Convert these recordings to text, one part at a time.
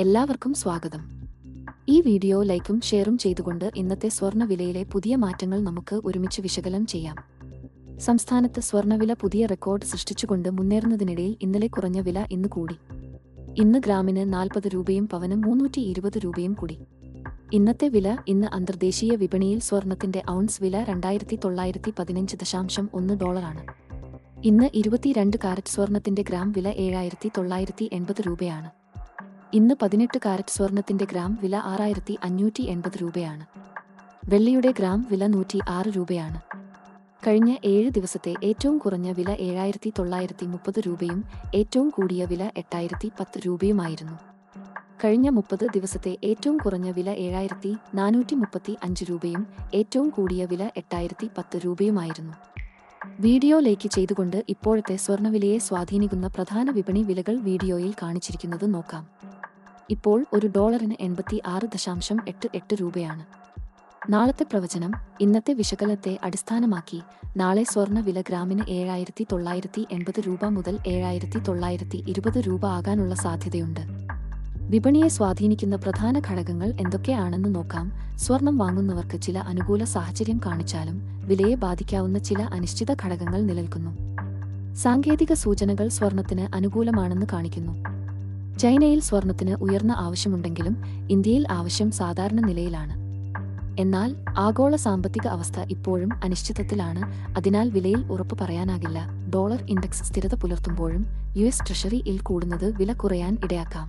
എല്ലാവർക്കും സ്വാഗതം. ഈ വീഡിയോ ലൈക്കും ഷെയറും ചെയ്തുകൊണ്ട് ഇന്നത്തെ സ്വർണ വിലയിലെ പുതിയ മാറ്റങ്ങൾ നമുക്ക് ഒരുമിച്ച് വിശകലനം ചെയ്യാം. സംസ്ഥാനത്ത് സ്വർണവില പുതിയ റെക്കോർഡ് സൃഷ്ടിച്ചുകൊണ്ട് മുന്നേറുന്നതിനിടയിൽ ഇന്നലെ കുറഞ്ഞ വില ഇന്ന് കൂടി. ഇന്ന് ഗ്രാമിന് നാൽപ്പത് രൂപയും പവന് മുന്നൂറ്റി ഇരുപത് രൂപയും കൂടി. ഇന്നത്തെ വില ഇന്ന് അന്തർദേശീയ വിപണിയിൽ സ്വർണത്തിന്റെ ഔൺസ് വില രണ്ടായിരത്തി തൊള്ളായിരത്തി പതിനഞ്ച് ദശാംശം ഒന്ന് ഡോളറാണ്. ഇന്ന് ഇരുപത്തിരണ്ട് കാരറ്റ് സ്വർണത്തിന്റെ ഗ്രാം വില ഏഴായിരത്തി തൊള്ളായിരത്തി എൺപത് രൂപയാണ്. ഇന്ന് പതിനെട്ട് കാരറ്റ് സ്വർണത്തിന്റെ ഗ്രാം വില ആറായിരത്തി അഞ്ഞൂറ്റി എൺപത് രൂപയാണ്. വെള്ളിയുടെ ഗ്രാം വില നൂറ്റി ആറ് രൂപയാണ്. കഴിഞ്ഞ ഏഴ് ദിവസത്തെ ഏറ്റവും കുറഞ്ഞ വില ഏഴായിരത്തി തൊള്ളായിരത്തി മുപ്പത് രൂപയും ഏറ്റവും കൂടിയ വില എട്ടായിരത്തി പത്ത് രൂപയുമായിരുന്നു. കഴിഞ്ഞ മുപ്പത് ദിവസത്തെ ഏറ്റവും കുറഞ്ഞ വില ഏഴായിരത്തി നാനൂറ്റി മുപ്പത്തി അഞ്ച് രൂപയും ഏറ്റവും കൂടിയ വില എട്ടായിരത്തി പത്ത് രൂപയുമായിരുന്നു. വീഡിയോ ലൈക്ക് ചെയ്തുകൊണ്ട് ഇപ്പോഴത്തെ സ്വർണവിലയെ സ്വാധീനിക്കുന്ന പ്രധാന വിപണി വിലകൾ വീഡിയോയിൽ കാണിച്ചിരിക്കുന്നത് നോക്കാം. ഇപ്പോൾ ഒരു ഡോളറിന് എൺപത്തി ആറ് ദശാംശം എട്ട് എട്ട് രൂപയാണ്. നാളത്തെ പ്രവചനം ഇന്നത്തെ വിശകലത്തെ അടിസ്ഥാനമാക്കി നാളെ സ്വർണ വില ഗ്രാമിന് ഏഴായിരത്തി തൊള്ളായിരത്തി എൺപത് രൂപ മുതൽ ഏഴായിരത്തി തൊള്ളായിരത്തി ഇരുപത് രൂപ ആകാനുള്ള സാധ്യതയുണ്ട്. വിപണിയെ സ്വാധീനിക്കുന്ന പ്രധാന ഘടകങ്ങൾ എന്തൊക്കെയാണെന്ന് നോക്കാം. സ്വർണം വാങ്ങുന്നവർക്ക് ചില അനുകൂല സാഹചര്യം കാണിച്ചാലും വിലയെ ബാധിക്കാവുന്ന ചില അനിശ്ചിത ഘടകങ്ങൾ നിലനിൽക്കുന്നു. സാങ്കേതിക സൂചനകൾ സ്വർണത്തിന് അനുകൂലമാണെന്ന് കാണിക്കുന്നു. ചൈനയിൽ സ്വർണത്തിന് ഉയർന്ന ആവശ്യമുണ്ടെങ്കിലും ഇന്ത്യയിൽ ആവശ്യം സാധാരണ നിലയിലാണ്. എന്നാൽ ആഗോള സാമ്പത്തിക അവസ്ഥ ഇപ്പോഴും അനിശ്ചിതത്തിലാണ്. അതിനാൽ വിലയിൽ ഉറപ്പ് പറയാനാകില്ല. ഡോളർ ഇൻഡെക്സ് സ്ഥിരത പുലർത്തുമ്പോഴും യു എസ് ട്രഷറിയിൽ കൂടുന്നത് വില കുറയാൻ ഇടയാക്കാം.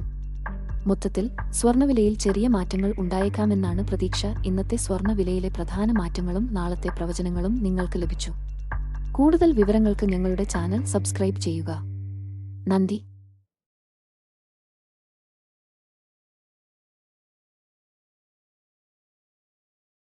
മൊത്തത്തിൽ സ്വർണവിലയിൽ ചെറിയ മാറ്റങ്ങൾ ഉണ്ടായേക്കാമെന്നാണ് പ്രതീക്ഷ. ഇന്നത്തെ സ്വർണവിലയിലെ പ്രധാന മാറ്റങ്ങളും നാളത്തെ പ്രവചനങ്ങളും നിങ്ങൾക്ക് ലഭിച്ചു. കൂടുതൽ വിവരങ്ങൾക്ക് ഞങ്ങളുടെ ചാനൽ സബ്സ്ക്രൈബ് ചെയ്യുക. നന്ദി.